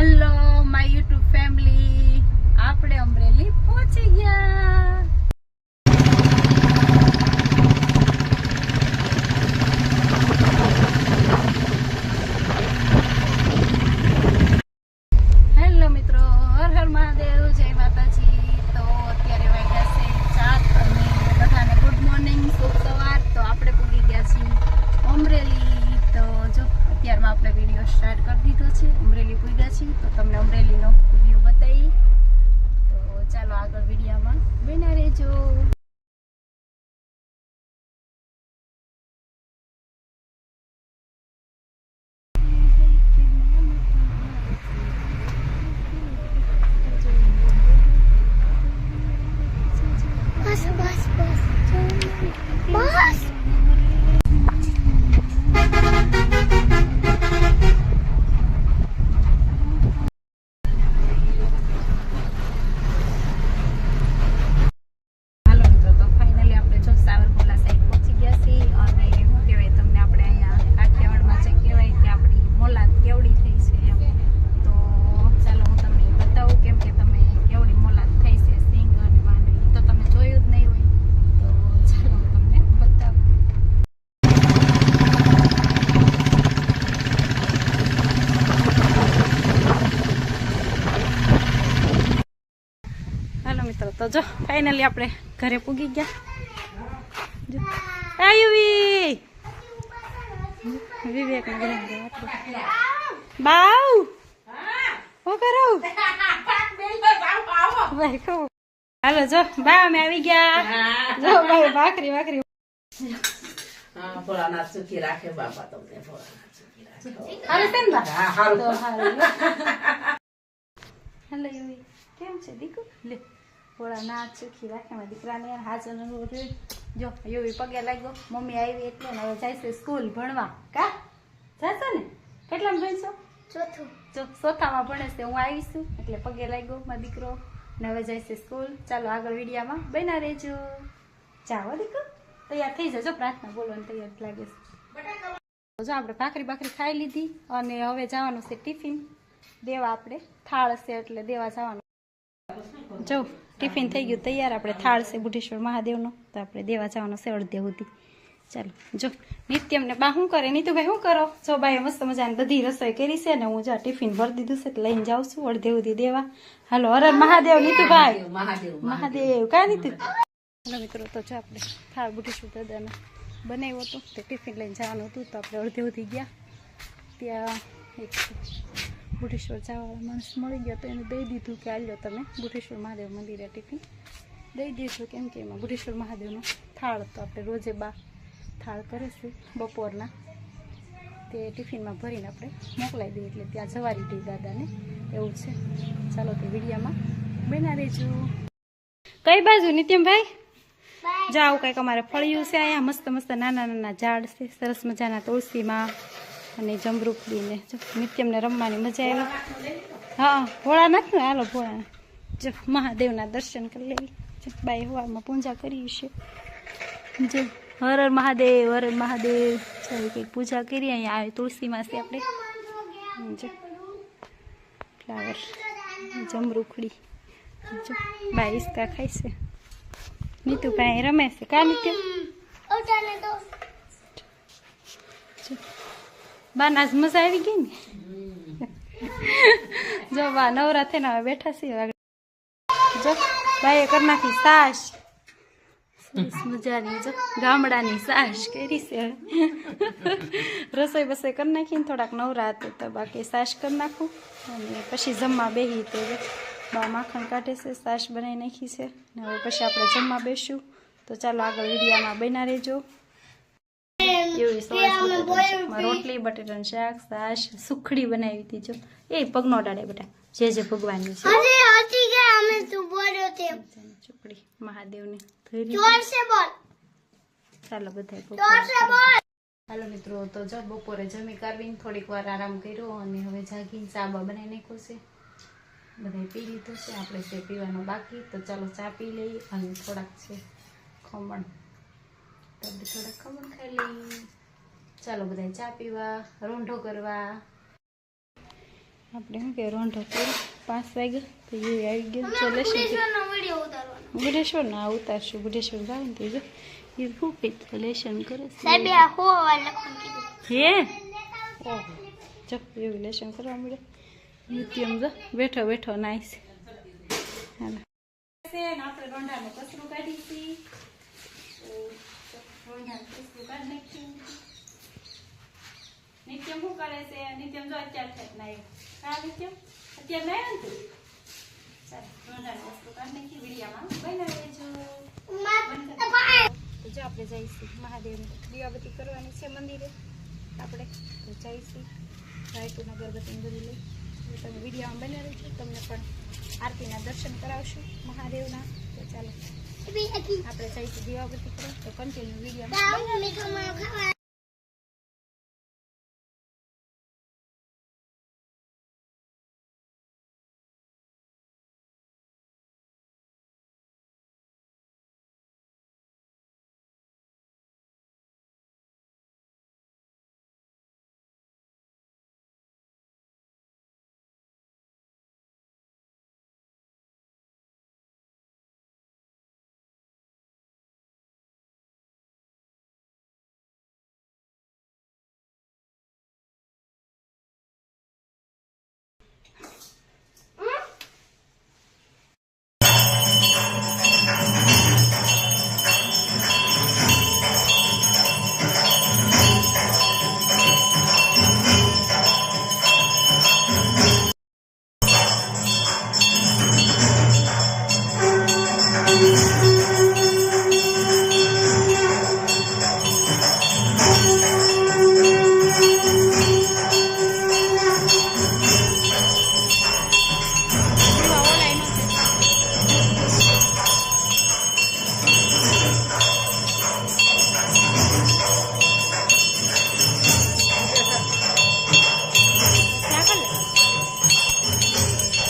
Hello my YouTube family આપણે અમરેલી પહોંચી ગયા હેલો મિત્રો હર હર મહાદેવ જય માતાજી તો અત્યારે વાગ્યા છે ચાર અને બધાને ગુડ મોર્નિંગ શુભ સવાર તો આપણે પૂગી ગયા છીએ અમરેલી તો જો આપણે વીડિયો સ્ટાર્ટ કરી દીધો છે. અમરેલી પૂગ્યા છીએ. તો તમને અમરેલીનો વ્યૂ બતાવી. તો ચાલો આગળ વિડીયામાં બન્યા રહેજો બસ બસ બસ બસ હાલો મિત્રો તો ફાઇનલી આપણે જો સાવરકુંડલા સાઈડ પહોંચી ગયા છીએ અને શું કહેવાય તમને આપણે અહીંયા કાઠિયાવાડમાં જે કહેવાય કે આપણી મોલાદ કેવડી થઈ છે એમ તો ચાલો હું તમને એ બતાવું કેમ કે તમે કેવડી મોલાદ થઈ છે સિંગ અને માંડવી તો તમે જોયું જ નહીં હોય તો ચાલો હું તમને બતાવું હાલો મિત્રો તો જો ફાઇનલી આપણે ઘરે પૂગી ગયા. જો. આયુવી વિવેક બાવ હું કરું? હાલો જો બા અમે આવી ગયા. જો ભાઈ ભાખરી ભાખરી. ભોળાનાથ સુખી રાખે બાપા તમને ભોળાનાથ સુખી રાખે. હાલો કેમ છે દીકુ? લે. થોડા નાચ સુખી રાખે મારા દીકરાને હાજર જો એવી પગે લાગ્યો. મમ્મી આવી એટલે ને હવે જાય છે સ્કૂલ ભણવા. કા? જશો ને? કેટલામાં ભણશો? ચોથું. જો ચોથામાં ભણે છે હું આવીશું એટલે પગે લાગ્યો મારો દીકરો. ને હવે જાય છે સ્કૂલ. ચાલો આગળ વિડીયામાં બના રહેજો. જાઓ દીકરો. તૈયાર થઈ જજો. પ્રાર્થના બોલવાની તૈયાર લાગે છે. જો આપણે ભાખરી ભાખરી ખાઈ લીધી અને હવે જવાનું છે ટિફિન. દેવા આપણે થાળ છે એટલે દેવા જવાનું. જો ટિફિન થઈ ગયું તૈયાર આપણે થાળ છે બુઢેશ્વર મહાદેવનો તો આપણે દેવા જવાનો છે અડધે સુધી. ચાલો જો નિત્યમને બા શું કરે? નીતુભાઈ શું કરો? જો બાઈ મસ્ત મજાની બધી રસોઈ કરી છે ને હું જો ટિફિન ભરી દીધું છે લઈને જાઉં છું અડધે સુધી દેવા. હાલો હરર મહાદેવ નીતુભાઈ. મહાદેવ મહાદેવ કા નીતુ હાલો મિત્રો તો જો આપણે થાળ બુઢેશ્વર દાદાને બનાવ્યો હતો તે ટિફિન લઈને જવાનું હતું તો આપણે અડધે સુધી ગયા. ત્યાં એક બુઢેશ્વર જવાવાળા માણસ મળી ગયો તો એને દઈ દીધું કે આલ્યો તમે બુઢેશ્વર મહાદેવ મંદિરે ટિફિન. દઈ દીધું કેમ કે એમાં બુઢેશ્વર મહાદેવનો થાળ તો આપણે રોજે બા થાળ કરે છે બપોરના. તે ટિફિનમાં ભરીને આપણે મોકલાવી દઈએ એટલે ત્યાં જવારી દઈ દાદાને. એવું છે. ચાલો તે વિડીયામાં બના દેજો કઈ બાજુ નિત્યમભાઈ? જાઓ કંઈક અમારે ફળિયું છે અહીંયા. મસ્ત મસ્ત નાના નાના ઝાડ છે. સરસ મજાના તુલસીમાં. અને જમરૂખડીને નિત્યમને રમવાની મજા આવી. હા ભોળાનાથ ને? હાલો ભોળા. જો મહાદેવના દર્શન કરી લેવી બાઈ હોવામાં પૂજા કરી છે. જો હર હર મહાદેવ હર હર મહાદેવ. ચાલો કંઈક પૂજા કરી અહીંયા આવે તુલસીમાં છે આપણે. જો ફ્લાવર. જમરૂખડી જો બાઈ ઈસકા ખાય છે. નીતુભાઈ રમે છે. કા નિત્ય બા આજ મજા આવી ગઈ ને? જો બા નવરા થઈને હવે બેઠા છીએ જો, બાઈએ કરી નાખી સાસ. મજાની, જો, ગામડાની સાસ કરી છે રસોઈ બસોઈ કરી નાખીને થોડાક નવરા હતા તો બાકી સાસ કરી નાખું. અને પછી જમવા બેહી તો બા માખણ કાઢે છે, સાસ બનાવી નાખી છે. ને હવે પછી આપણે જમવા બેસું તો ચાલો આગળ વિડીયામાં બના રહેજો. એવી સરસ રોટલી બટેટાનું શાક સાસ સુખડી બનાવી હતી જો એ પગનો ડાળે બેટા જે જે ભગવાનની છે અરે હટી ગયા અમે તું બોલ્યો તે ચોકડી મહાદેવની ચાલો બધા ચોર હાલો મિત્રો. તો જો બપોરે જમી કરવીને થોડીક વાર આરામ કર્યો અને હવે જાગીને ચા બા બનાવી નાખ્યો છે. બધાય પી લીધું છે. આપણે જે પીવાનું બાકી તો ચાલો ચા પી લઈએ અને થોડાક છે ખમણ. તો થોડા ખમણ ખાઈ લઈએ. ચાલો બધા ચા પીવા રોંઢો કરવા. આપણે શું કે રોંઢો કરી પાંચ વાગે તો એ આવી ગયો. ચાલે લેશન બુઢેશ્વરનો વીડિયો ઉતારવાનો. બુઢેશ્વર ના ઉતારશું. ગુડેશ્વર જાવ ને તો એ શું કઈ લેશન કરે છે? હો ઓહો. જો એવું લેશન કરવા મળે નિત્યમ જો બેઠો બેઠો નાઈશ હાલો. આપણે રોંઢાનું કચરું કાઢીશી નિત્યમ શું કરે છે? નિત્યમ જો અત્યારે થાય નાયો હા, નિત્યમ? અત્યારે નાયો ને તું? ચાલ રોંઢાનું કચરું નાખી બનાવી જો. આપણે જઈશું મહાદેવની દીવાબત્તી કરવાની છે મંદિરે. આપણે તો જઈશું રાયપુરના ગરબતીને બધું લઈ તમે વિડીયોમાં બને છું તમને પણ આરતીના દર્શન કરાવશું મહાદેવના. તો ચાલો. આપણે જઈશું દીવાબત્તી કરો તો કન્ટિન્યુ વીડિયો you.